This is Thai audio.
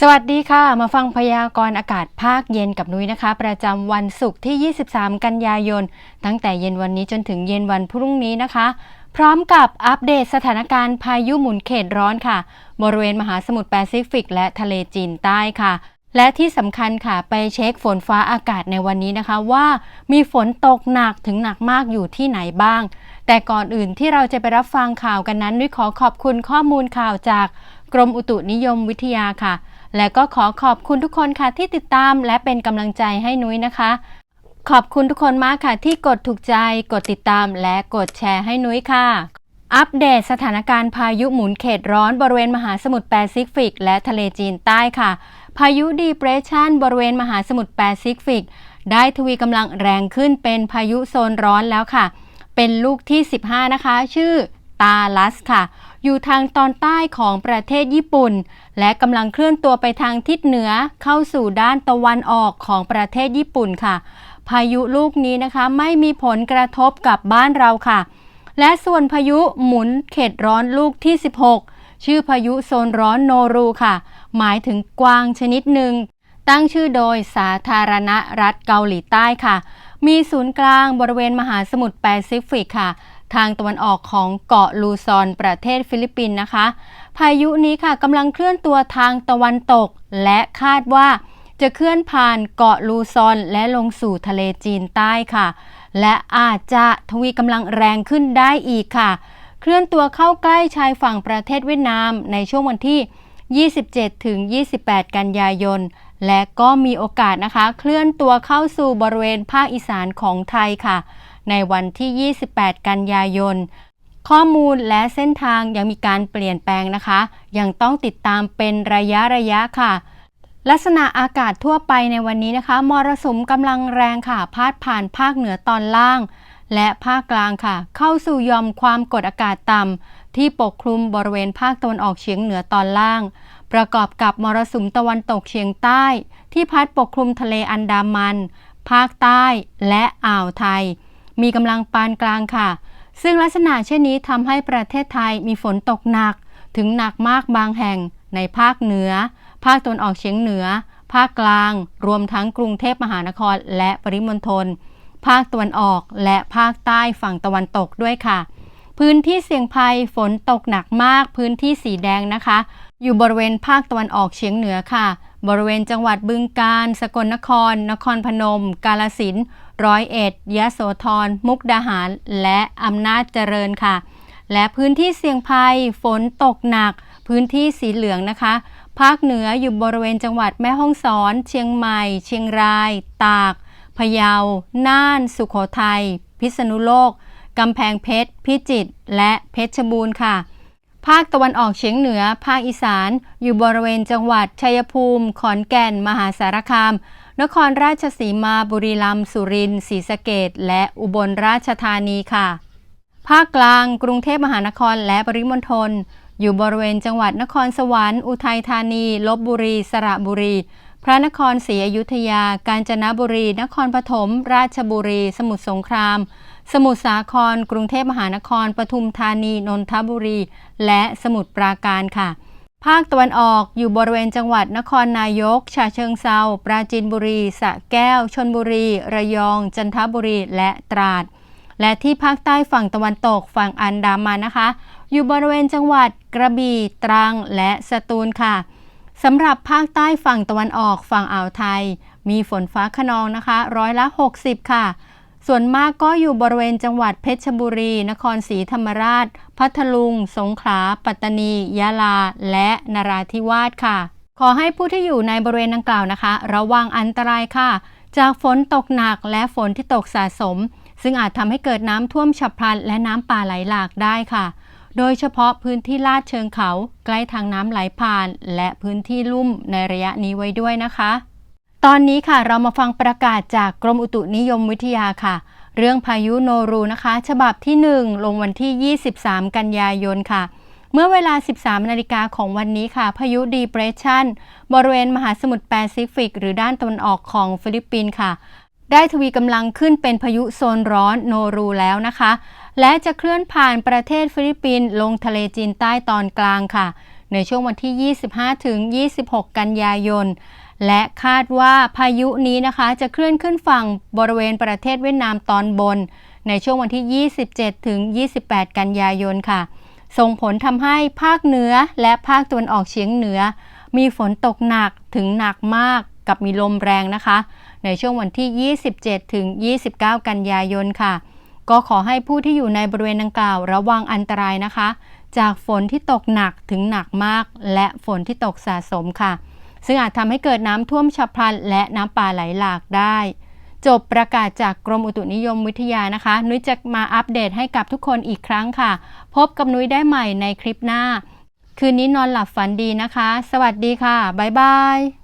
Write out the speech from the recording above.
สวัสดีค่ะ มาฟังพยากรณ์อากาศภาคเย็นกับนุ้ยนะคะ ประจำวันศุกร์ที่ 23 กันยายน ตั้งแต่เย็นวันนี้จนถึงเย็นวันพรุ่งนี้นะคะ พร้อมกับอัปเดตสถานการณ์พายุหมุนเขตร้อนค่ะ บริเวณมหาสมุทรแปซิฟิก และทะเลจีนใต้ค่ะ และที่สำคัญค่ะ ไปเช็คฝนฟ้าอากาศในวันนี้นะคะว่ามีฝนตกหนักถึงหนักมากอยู่ที่ไหนบ้าง แต่ก่อนอื่นที่เราจะไปรับฟังข่าวกันนั้นนุ้ยขอขอบคุณข้อมูลข่าวจากกรมอุตุนิยมวิทยาค่ะ และก็ขอขอบคุณทุกคนค่ะที่ติดตามและเป็นกำลังใจให้นุ้ยนะคะ ขอบคุณทุกคนมากค่ะที่กดถูกใจ กดติดตามและกดแชร์ให้นุ้ยค่ะ อัปเดตสถานการณ์พายุหมุนเขตร้อนบริเวณมหาสมุทรแปซิฟิก และทะเลจีนใต้ค่ะ พายุดีเพรสชันบริเวณมหาสมุทรแปซิฟิก ได้ทวีกำลังแรงขึ้นเป็นพายุโซนร้อนแล้วค่ะ เป็นลูกที่ 15 นะคะ ชื่อตาลัสค่ะ อยู่ทางตอนใต้ของประเทศญี่ปุ่น และกำลังเคลื่อนตัวไปทางทิศเหนือเข้าสู่ด้านตะวันออกของประเทศญี่ปุ่นค่ะ พายุลูกนี้นะคะไม่มีผลกระทบกับบ้านเราค่ะ และส่วนพายุหมุนเขตร้อนลูกที่ 16 ชื่อพายุโซนร้อนโนรูค่ะ หมายถึงกวางชนิดหนึ่งตั้งชื่อโดยสาธารณรัฐเกาหลีใต้ค่ะ มีศูนย์กลางบริเวณมหาสมุทรแปซิฟิกค่ะ ทางตะวันออกของเกาะลูซอนประเทศฟิลิปปินส์นะคะ พายุนี้ค่ะกำลังเคลื่อนตัวทางตะวันตก และคาดว่าจะเคลื่อนผ่านเกาะลูซอนและลงสู่ทะเลจีนใต้ค่ะ และอาจจะทวีกำลังแรงขึ้นได้อีกค่ะ เคลื่อนตัวเข้าใกล้ชายฝั่งประเทศเวียดนามในช่วงวันที่ 27 ถึง 28 กันยายน และก็มีโอกาสนะคะ เคลื่อนตัวเข้าสู่บริเวณภาคอีสานของไทยค่ะ ในวันที่ 28 กันยายน ข้อมูลและเส้นทางยังมีการเปลี่ยนแปลงนะคะ ยังต้องติดตามเป็นระยะระยะค่ะลักษณะอากาศทั่วไปในวันนี้นะคะ มรสุมกำลังแรงค่ะ พาดผ่านภาคเหนือตอนล่าง และภาคกลางค่ะ เข้าสู่ยอมความกดอากาศต่ำที่ปกคลุมบริเวณภาคตะวันออกเฉียงเหนือตอนล่าง ประกอบกับมรสุมตะวันตกเฉียงใต้ ที่พัดปกคลุมทะเลอันดามัน ภาคใต้และอ่าวไทย มีกำลังปานกลางค่ะ ซึ่งลักษณะเช่นนี้ทำให้ประเทศไทยมีฝนตกหนัก ถึงหนักมากบางแห่งในภาคเหนือ ภาคตะวันออกเฉียงเหนือ ภาคกลาง รวมทั้งกรุงเทพมหานครและปริมณฑล ภาคตะวันออกและภาคใต้ฝั่งตะวันตกด้วยค่ะ พื้นที่เสี่ยงภัยฝนตกหนักมาก พื้นที่สีแดงนะคะ อยู่บริเวณภาคตะวันออกเฉียงเหนือค่ะ บริเวณจังหวัดบึงกาฬ สกลนคร นครพนม กาลสินร้อยเอ็ด ยะโสธร มุกดาหาร และอำนาจเจริญค่ะ และพื้นที่เสี่ยงภัย ฝนตกหนัก พื้นที่สีเหลืองนะคะ ภาคเหนืออยู่บริเวณจังหวัดแม่ฮ่องสอน เชียงใหม่ เชียงราย ตาก พะเยา น่าน สุขโขทัย พิษณุโลก กำแพงเพชร พิจิตร และเพชรบูรณ์ค่ะ ภาคตะวันออกเฉียงเหนือ ภาคอีสาน อยู่บริเวณจังหวัด ชัยภูมิ ขอนแก่น มหาสารคาม นครราชสีมา บุรีรัมย์ สุรินทร์ ศรีสะเกดและอุบลราชธานีค่ะ ภาคกลาง กรุงเทพมหานคร และปริมณฑล อยู่บริเวณจังหวัดนครสวรรค์ อุทัยธานี ลบบุรี สระบุรี พระนครศรีอยุธยา กาญจนบุรี นครปฐม ราชบุรี สมุทรสงคราม สมุทรสาคร กรุงเทพมหานคร ปทุมธานี นนทบุรี และสมุทรปราการค่ะ ภาคตะวันออกอยู่บริเวณจังหวัดนครนายก ฉะเชิงเซา ปราจีนบุรี สระแก้ว ชนบุรี ระยอง จันทบุรี และตราด และที่ภาคใต้ฝั่งตะวันตก ฝั่งอันดามันนะคะ อยู่บริเวณจังหวัดกระบี่ ตรัง และสตูลค่ะ สำหรับภาคใต้ฝั่งตะวันออกฝั่งอ่าวไทย มีฝนฟ้าขนองนะคะ ร้อยละ 60 ค่ะ ส่วนมากก็อยู่บริเวณจังหวัดเพชรบุรี นครศรีธรรมราช พัทลุง สงขลา ปัตตานี ยะลา และนราธิวาสค่ะ ขอให้ผู้ที่อยู่ในบริเวณดังกล่าวนะคะ ระวังอันตรายค่ะ จากฝนตกหนักและฝนที่ตกสะสม ซึ่งอาจทำให้เกิดน้ำท่วมฉับพลันและน้ำป่าไหลหลากได้ค่ะ โดยเฉพาะพื้นที่ลาดเชิงเขาใกล้ทางน้ำไหลผ่าน และพื้นที่ลุ่มในระยะนี้ไว้ด้วยนะคะ ตอนนี้ค่ะเรามาฟังประกาศจากกรมอุตุนิยมวิทยาค่ะ เรื่องพายุโนรูนะคะ ฉบับที่ 1 ลงวันที่ 23 กันยายนค่ะเมื่อเวลา 13 นาฬิกาของวันนี้ค่ะ พายุดีเพรสชันบริเวณมหาสมุทรแปซิฟิก หรือด้านตะวันออกของฟิลิปปินส์ค่ะ ได้ทวีกำลังขึ้นเป็นพายุโซนร้อนโนรูแล้วนะคะ และจะเคลื่อนผ่านประเทศฟิลิปปินส์ลงทะเลจีนใต้ตอนกลางค่ะ ในช่วงวันที่ 25 ถึง 26 กันยายน และคาดว่าพายุนี้นะคะจะเคลื่อนขึ้นฝั่งบริเวณประเทศเวียดนามตอนบน ในช่วงวันที่ 27 ถึง 28 กันยายนค่ะ ส่งผลทำให้ภาคเหนือและภาคตะวันออกเฉียงเหนือ มีฝนตกหนักถึงหนักมาก กับมีลมแรงนะคะ ในช่วงวันที่ 27 ถึง 29 กันยายนค่ะ ก็ขอให้ผู้ที่อยู่ในบริเวณดังกล่าวระวังอันตรายนะคะ จากฝนที่ตกหนักถึงหนักมาก และฝนที่ตกสะสมค่ะ ซึ่งอาจทำให้เกิดน้ำท่วมฉับพลัน และน้ำป่าไหลหลากได้ จบประกาศจากกรมอุตุนิยมวิทยานะคะ นุ้ยจะมาอัปเดตให้กับทุกคนอีกครั้งค่ะ พบกับนุ้ยได้ใหม่ในคลิปหน้า คืนนี้นอนหลับฝันดีนะคะ สวัสดีค่ะบ๊ายบาย